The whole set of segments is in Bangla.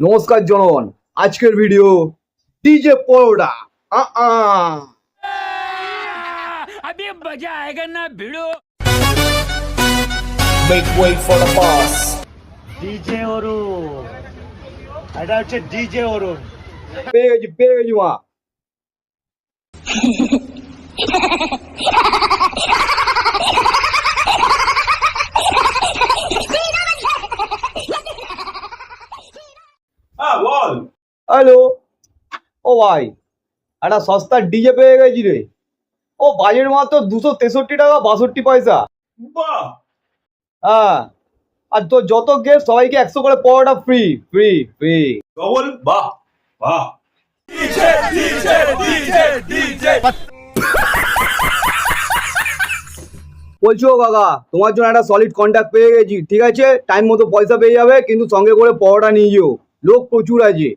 নমস্কার জনগণ আজকের ভিডিও ডিজে পরোটা আ আ अभी मजा आएगा ना भिड़ो Make way for the boss. DJ Arun এটা হচ্ছে ডিজে অরুণ পেয়ে গেছি পেয়ে গেছি মা হ্যাঁ বল। হ্যালো। ও ভাই একটা সস্তা ডিজে পেয়ে গেছি রে। ও বাজেট মাত্র দুশো তেষট্টি টাকা বাষট্টি পয়সা। বাহ হ্যাঁ আর তো যত গেস্ট সবাইকে একশো করে পরোটা ফ্রি ফ্রি ফ্রি ডবল বাহ বাহ। বলছি ও কাকা তোমার জন্য একটা সলিড কন্ট্যাক্ট পেয়ে গেছি। ঠিক আছে টাইম মতো পয়সা পেয়ে যাবে কিন্তু সঙ্গে করে পরোটা নিয়ে যেও। লোক প্রচুর আছে।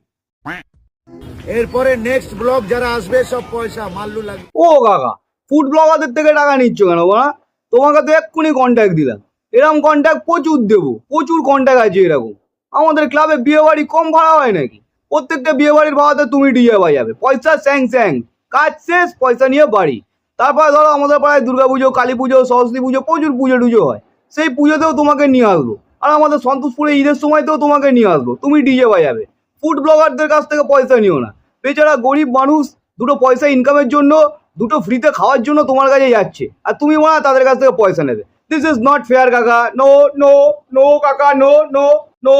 এরপরে নেক্সট ব্লগ যারা আসবে সব পয়সা মাল্লু লাগবে। ও কাকা ফুড ব্লগারদের থেকে টাকা নিচ্ছ কেন বলা তোমাকে তো এক্ষুনি কন্ট্যাক্ট দিলাম। এরকম কন্ট্যাক্ট প্রচুর দেবো প্রচুর কন্ট্যাক্ট আছে এরকম। আমাদের ক্লাবে বিয়ে বাড়ি কম ভাড়া হয় নাকি? প্রত্যেকটা বিয়ে বাড়ির ভাড়াতে তুমি ডিজে বাজাবে। পয়সা স্যাং স্যাং কাজ শেষ পয়সা নিয়ে বাড়ি। তারপরে ধরো আমাদের পাড়ায় দুর্গা পুজো কালী পুজো সরস্বতী পুজো প্রচুর পুজো টুজো হয়। সেই পুজোতেও তোমাকে নিয়ে আসব। আর আমাদের সন্তোষপুরে ঈদের সময়তেও তোমাকে নিয়ে আসব তুমি ডিজে বাজাবে ফুড ব্লগারদের কাছ থেকে পয়সা নিও না বেচারা গরিব মানুষ দুটো পয়সা ইনকামের জন্য দুটো ফ্রিতে খাওয়ার জন্য তোমার কাছে যাচ্ছে আর তুমি মনে তাদের কাছ থেকে পয়সা নেবে দিস ইজ নট ফেয়ার কাকা নো নো নো কাকা no no no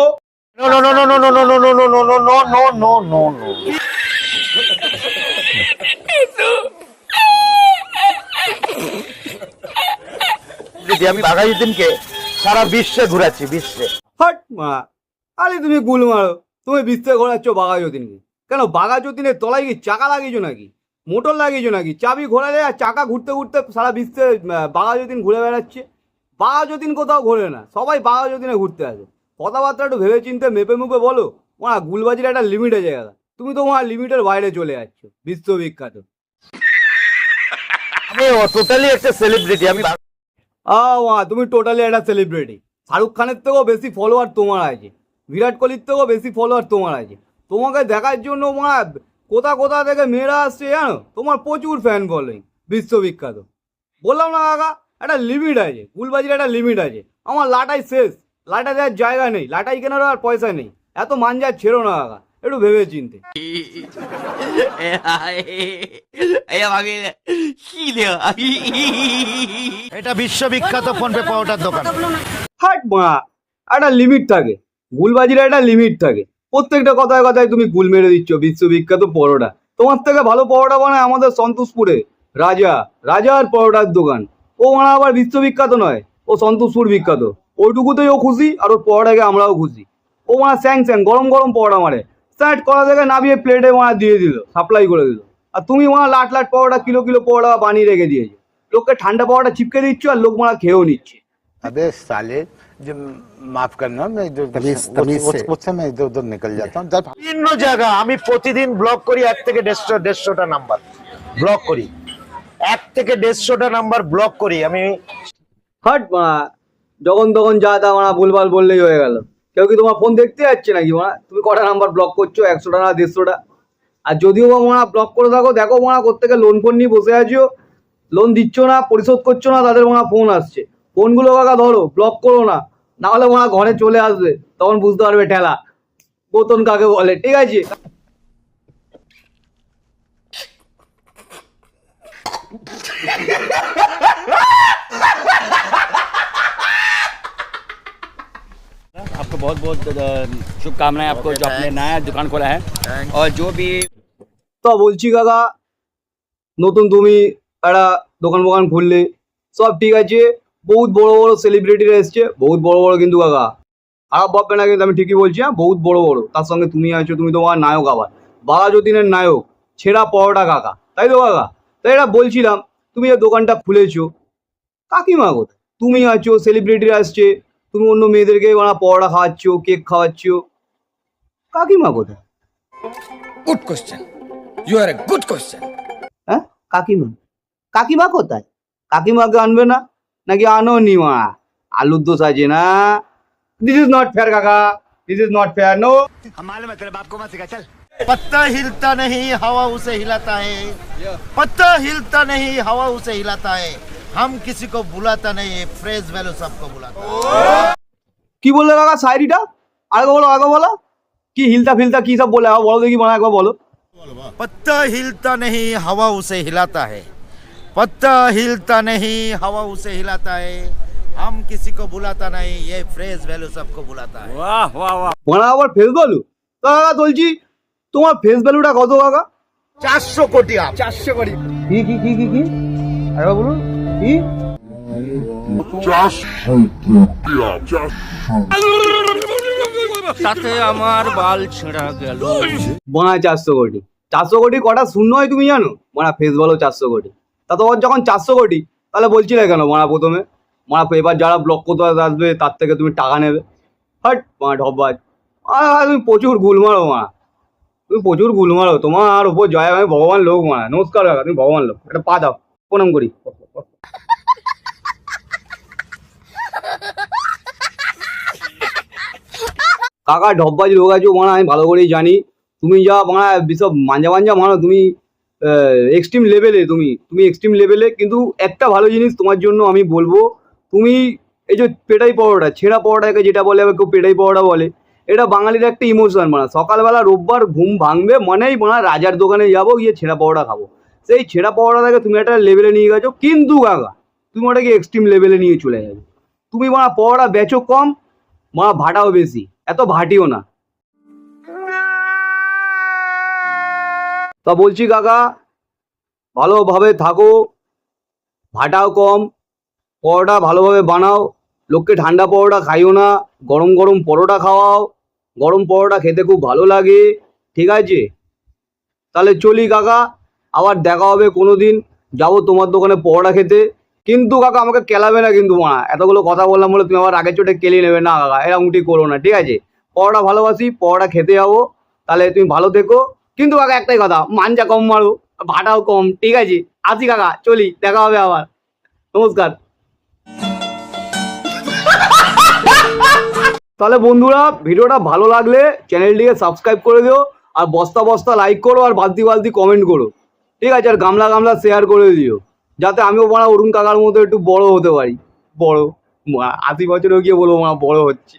no no no no no no no no no no no no no no no no যদি আমি বাঘাযতীনকে সারা বিশ্বে ঘুরাচ্ছি বিশ্বে। হট মা আরে তুমি গুল মারো। তুমি বিশ্বে ঘোরাচ্ছ বাঘা যতীনকে। কেন বাঘা যতীনের তলায় কি চাকা লাগিয়েছো নাকি? মোটর লাগিয়েছো নাকি? চাবি ঘোরালে আর চাকা ঘুরতে ঘুরতে সারা বিশ্বে বাঘা যতীন ঘুরে বেড়াচ্ছে। বাঘা যতীন কোথাও ঘোরে না সবাই বাঘা যতীনে ঘুরতে আসে। কথাবার্তা একটু ভেবে চিনতে মেপে মুপে বলো ওরা গুলবাজির একটা লিমিটে জায়গা তুমি তো ওনার লিমিটের বাইরে চলে যাচ্ছ বিশ্ববিখ্যাত। আমি টোটালি একটা সেলিব্রিটি আমি তুমি টোটালি একটা সেলিব্রিটি শাহরুখ খানের থেকেও বেশি ফলোয়ার তোমার আছে। বিরাট কোহলির থেকেও বেশি ফলোয়ার তোমার আছে। তোমাকে দেখার জন্য মা, কোথা কোথা থেকে মেয়েরা আসছে জানো? তোমার প্রচুর ফ্যান ফলোয়িং বিশ্ববিখ্যাত। বললাম না কাকা, একটা লিমিট আছে গুলবাজির একটা লিমিট আছে। আমার লাটাই শেষ লাটা দেওয়ার জায়গা নেই, লাটাই কেনারও আর পয়সা নেই। এত মানজার ছেড়ো না কাকা। একটু ভেবে চিনতে এটা বিশ্ববিখ্যাত ফোনপে পাউডার দোকান। হাট মা একটা লিমিট থাকে। গুলবাজির একটা লিমিট থাকে। প্রত্যেকটা কথায় কথায় তুমি গুল মেরে দিচ্ছ বিশ্ববিখ্যাত পরোটা। তোমার থেকে ভালো পরোটা বানায় আমাদের সন্তোষপুরে। রাজা রাজার পরোটার দোকান। ও মানে আবার বিশ্ববিখ্যাত নয় ও সন্তোষপুর বিখ্যাত। ওইটুকুতেই ও খুশি আর ওর পরোটাকে আমরাও খুশি। ও মানে স্যাং স্যাং গরম গরম পরোটা মারে। স্যাট করা থেকে নামিয়ে প্লেটে মারা দিয়ে দিল সাপ্লাই করে দিল আর তুমি মানে লাট লাট পরোটা কিলো কিলো পরোটা বানিয়ে রেখে দিয়েছো লোককে ঠান্ডা পরোটা চিপকে দিচ্ছ আর লোক মারা খেয়েও নিচ্ছে अबे साले जो माफ करना मैं इधर तमीज- वो- तमीज वो- से। उससे मैं इधर उधर निकल जाता हूँ जब বিভিন্ন জায়গা আমি প্রতিদিন ব্লগ করি এক থেকে দেড়শো দেড়শোটা নাম্বার ব্লগ করি এক থেকে দেড়শোটা নাম্বার ব্লগ করি আমি হাট মারা যখন তখন যা তা মারা ভুলভাল বললেই হয়ে গেল কেউ কি তোমার ফোন দেখতে যাচ্ছে নাকি মারা তুমি কটা নাম্বার ব্লক করছ? একশোটা না দেড়শোটা? আর যদিও বা মা ব্লক করে থাকো, দেখো মা কোথেকে লোন ফোন নিয়ে বসে আছো। লোন দিচ্ছ না, পরিশোধ করছ না, তাদের মা ফোন আসছে। ফোনগুলো কাকা ধরো ব্লক করো না। নাহলে হলে মারা ঘরে চলে আসবে, তখন বুঝতে পারবে ঠেলা। বোতন কাকে বলে, ঠিক আছে? बहुत बहुत अ, शुभकामनाएं आपको जो आपने नया दुकान खोला है और जो भी তো বলছি কাকা নতুন তুমি একটা দোকান ফোকান খুললে সব ঠিক আছে বহুত বড় বড় সেলিব্রিটিরা এসছে বহুত বড় বড় কিন্তু কাকা খারাপ ভাববে না কিন্তু আমি ঠিকই বলছি হ্যাঁ বহুত বড় বড় তার সঙ্গে তুমি আছো তুমি তোমার নায়ক আবার বাঘা যতীনের নায়ক ছেঁড়া পরোটা কাকা তাই তো কাকা তাই এটা বলছিলাম তুমি এই দোকানটা খুলেছো কাকিমা কোথায় তুমি আছো সেলিব্রিটিরা আসছে তুমি অন্য মেয়েদেরকে মানে পরোটা খাওয়াচ্ছ কেক খাওয়াচ্ছ কাকিমা কোথায় Good question. You are a good question. হ্যাঁ কাকিমা কাকিমা কোথায় কাকিমাকে আনবে না নাকি আনো নি মা আলুর দোষ আছে না দিস ইজ নট ফেয়ার কাকা this is not fair no पत्ता हिलता नहीं हवा उसे हिलाता है पत्ता हिलता नहीं हवा उसे हिलाता है हम किसी को बुलाता नहीं है फ्रेज वैल्यू सबको बुलाता है কি বললে কাকা শায়রিটা আগে বলো আগে বলো কি হিলতা ফিলতা কি সব বলে আবার বলো দেখি মানে একবার বলো पत्ता हिलता नहीं हवा उसे हिलाता है पत्ता हिलता नहीं हवा उसे हिलाता है हम किसी को बुलाता नहीं ये फ्रेज वैल्यू सबको बुलाता है वाह वाह वाह মানে আবার ফেস ভ্যালু কাকা বলছি তোমার ফেস ভ্যালুটা কত কাকা চারশো কোটি আপ কি কি কি কি কি একবার বলুন কি? তাতে আমার বাল ছেঁড়া গেল। বানা চারশো কোটি। চারশো কোটি কটা শূন্য হয় তুমি জানো? মানা ফেস বলো চারশো কোটি। তা তোমার যখন চারশো কোটি তাহলে বলছিলে কেন মানা প্রথমে? মানা এবার যারা ব্লক করতে আসবে তার থেকে তুমি টাকা নেবে। হাট মা ঢব্বাজ আর তুমি প্রচুর গুল মারো মা তুমি প্রচুর গুল মারো। তোমার উপর জয় আমি ভগবান লোক মারা। নমস্কার কাকা তুমি ভগবান লোক। একটা পা দাও। প্রণাম করি। কাকা ঢব্বাজ লোক আছো মানে আমি ভালো করেই জানি। তুমি যা মানে বিসব মাঞ্জা মাঞ্জা মানো তুমি এক্সট্রিম লেভেলে তুমি তুমি এক্সট্রিম লেভেলে কিন্তু একটা ভালো জিনিস তোমার জন্য আমি বলব, তুমি এই যে পেটাই পরোটা, ছেঁড়া পরোটাকে যেটা বলে, আবার কেউ পেটাই পরোটা বলে, এটা বাঙালির একটা ইমোশন মানে সকালবেলা রোববার ঘুম ভাঙবে, মনেই মানে রাজার দোকানে যাব, গিয়ে ছেঁড়া পরোটা খাব। সেই ছেঁড়া পরোটাটাকে তুমি একটা লেভেলে নিয়ে গেছো, কিন্তু কাকা, তুমি ওটাকে এক্সট্রিম লেভেলে নিয়ে চলে যাবে। তুমি মানে পরোটা বেচো কম মা ভাটাও বেশি। এত ভাটিও না। তা বলছি, কাকা, ভালোভাবে থাকো, ভাটাও কম, পরোটা ভালোভাবে বানাও, লোককে ঠান্ডা পরোটা খাইও না, গরম গরম পরোটা খাওয়াও, গরম পরোটা খেতে খুব ভালো লাগে, ঠিক আছে? তাহলে চলি, কাকা, আবার দেখা হবে কোনো দিন যাব তোমার দোকানে পরোটা খেতে। কিন্তু কাকা, আমাকে কেলাবে না কিন্তু মা এতগুলো কথা বললাম বলে তুমি আবার আগের চোটে কেলিয়ে নেবে না কাকা এরকমটি করো না, ঠিক আছে? পরোটা ভালোবাসি, পরোটা খেতে যাব, তাহলে তুমি ভালো থেকো। কিন্তু কাকা, একটাই কথা, মাঞ্জা কম মারো, ভাটাও কম, ঠিক আছে? আসি কাকা, চলি, দেখা হবে আবার। নমস্কার। তাহলে বন্ধুরা, ভিডিওটা ভালো লাগলে চ্যানেলটিকে সাবস্ক্রাইব করে দিও, আর বস্তা বস্তা লাইক করো, আর বালতি বালতি কমেন্ট করো। ঠিক আছে, আর গামলা গামলা শেয়ার করে দিও। যাতে আমিও মারা অরুণ কাকার মতো একটু বড় হতে পারি। বড়। আশি বছরেও গিয়ে বলব মা, বড় হচ্ছে।